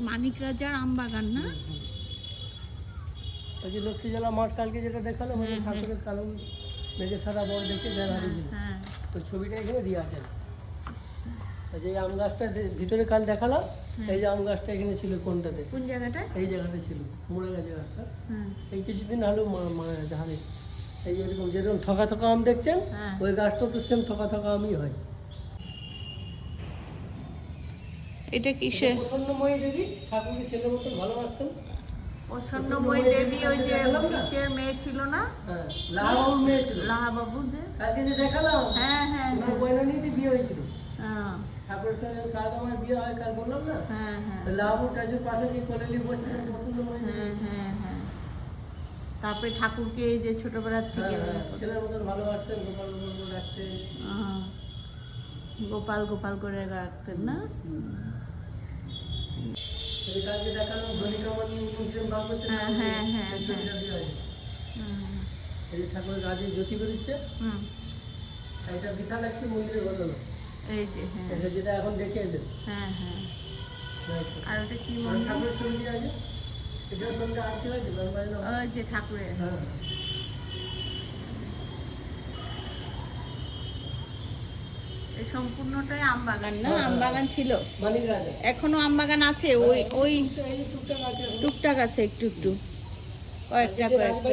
মানিক রাজার আম বাগান না? ওই যে লক্ষ্মী জলা মাঠ কালকে যেটা দেখাল মানে হুম, হুম। ঠাকুরের কালম মেঘে সারা বড় দেখে হারি দিল। হ্যাঁ। ওই ছবিটা এখানে দিয়ে আছে। যে আম গাছটা ভিতরে কাল দেখালাম। এই যে আম গাছটা এখানে ছিল কোনটাতে? কোন জায়গাটায়? এই জায়গাটা ছিল গেছে গাছটা। হ্যাঁ। এই কিছুদিন হলো মারা গেছে হারে এই যে এরকম যেরকম থকা থকা আম দেখছেন হ্যাঁ। ওই গাছটা তো সেম থকা থকা আমই হয়। এটা কিসে প্রসন্নময়ী দেবী ঠাকুরকে ছেলের মতন ভালোবাসতেন। প্রসন্নময়ী দেবী ওই যে কিসের মেয়ে ছিল না? হ্যাঁ লাহাবাবুর মেয়ে ছিল। লাহাবাবুদের? কালকে যে দেখালাম হ্যাঁ হ্যাঁ ওনার হ্যাঁ। বিয়ে হয়েছিল। হ্যাঁ। ঠাকুরের সঙ্গে সারদা মায়ের বিয়ে হয় কাল বললাম না? হ্যাঁ হ্যাঁ। লাহাবুর টাচুর পাশে যে কোলেলি বসছিলেন প্রসন্নময়ী হ্যাঁ হ্যাঁ হ্যাঁ। তারপরে ঠাকুরকে এই যে ছোটবেলার হ্যাঁ, থেকে ছেলের মতন ভালোবাসতেন গোপাল গোপাল রাখতেন। আহ, গোপাল গোপাল করে রাখতেন না? ঠাকুরের গাছে জ্যোতি বেরোচ্ছে। হুম, এটা বিশাল একটি মন্দিরের ঘটনা। এই যে হ্যাঁ। এটা যেটা এখন দেখে এলেন। হ্যাঁ হ্যাঁ। আর ওটা কি মন্দির? ঠাকুরের দিয়ে আছে? এটার সঙ্গে আরতি হয়েছে? ওই যে ঠাকুরের। হ্যাঁ। এই সম্পূর্ণটাই আম বাগান না আম বাগান ছিল। এখনও আম বাগান আছে ওই ওই টুকটাক আছে। টুকটাক আছে একটু একটু। কয়েকটা কয়েকটা।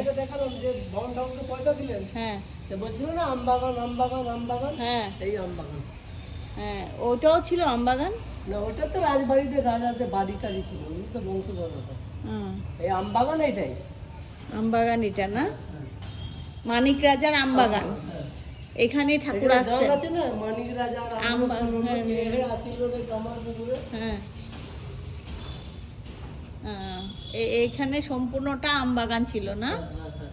পয়সা দিলেন। হ্যাঁ। বলছিল না আম বাগান আম বাগান আম বাগান হ্যাঁ। এই আম বাগান হ্যাঁ ওটাও ছিল আম বাগান না ওটা তো রাজবাড়িতে রাজাদের বাড়ি টাড়ি ছিল ওই তো বংশধর এই আম বাগান এইটাই। আম বাগান এটা না? মানিক রাজার আম বাগান হ্যাঁ। এখানে ঠাকুর আসতেন। গান আছে না? মানিক রাজার আম আম বাগান, বাগান কে হে আসিল রে কামার পুকুরে আহ, এ- এইখানে সম্পূর্ণটা আম বাগান ছিল না? হ্যাঁ, হ্যাঁ, হ্যাঁ।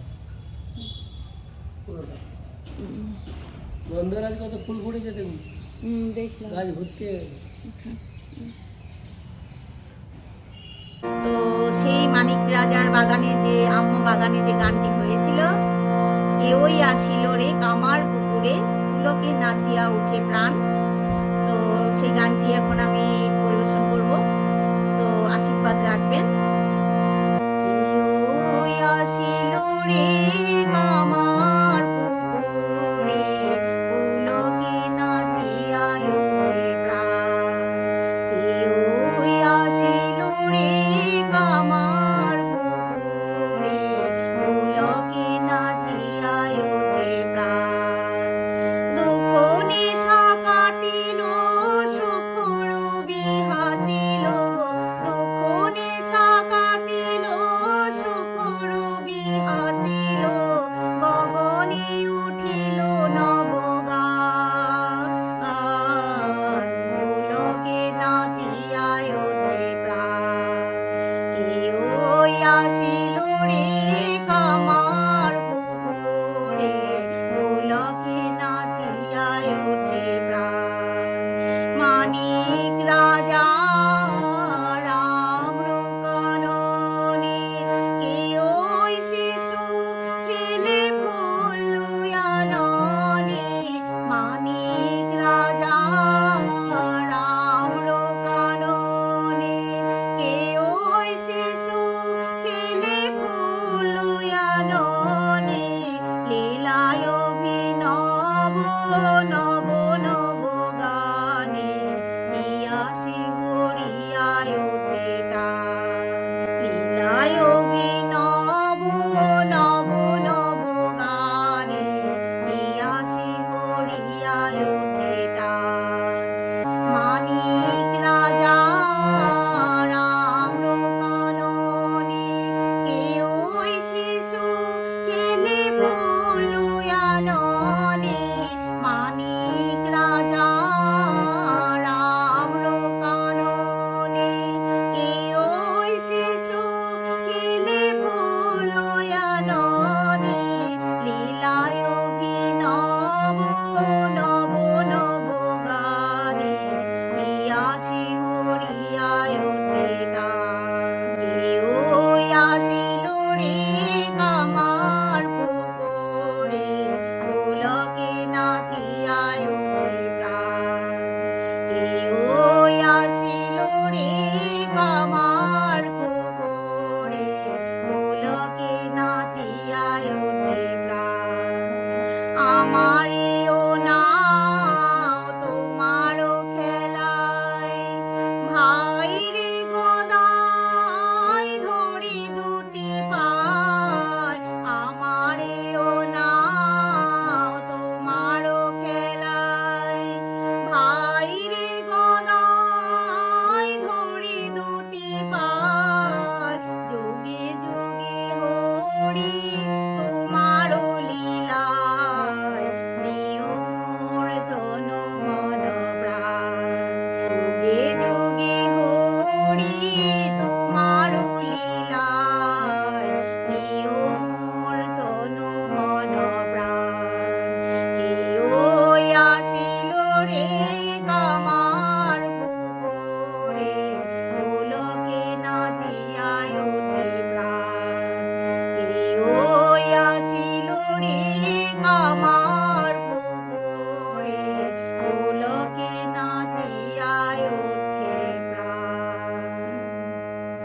গন্ধরাজ কত ফুল ফুটেছে দেখুন। দেখলাম। গাছ ভর্তি তো সেই মানিক রাজার বাগানে যে আম্ম বাগানে যে গানটি হয়েছিল কেউই আসিল রে কামার পুকুরে পুলকে নাচিয়া উঠে প্রাণ। তো সেই গানটি এখন আমি পরিবেশন করব। তো আশীর্বাদ রাখবেন।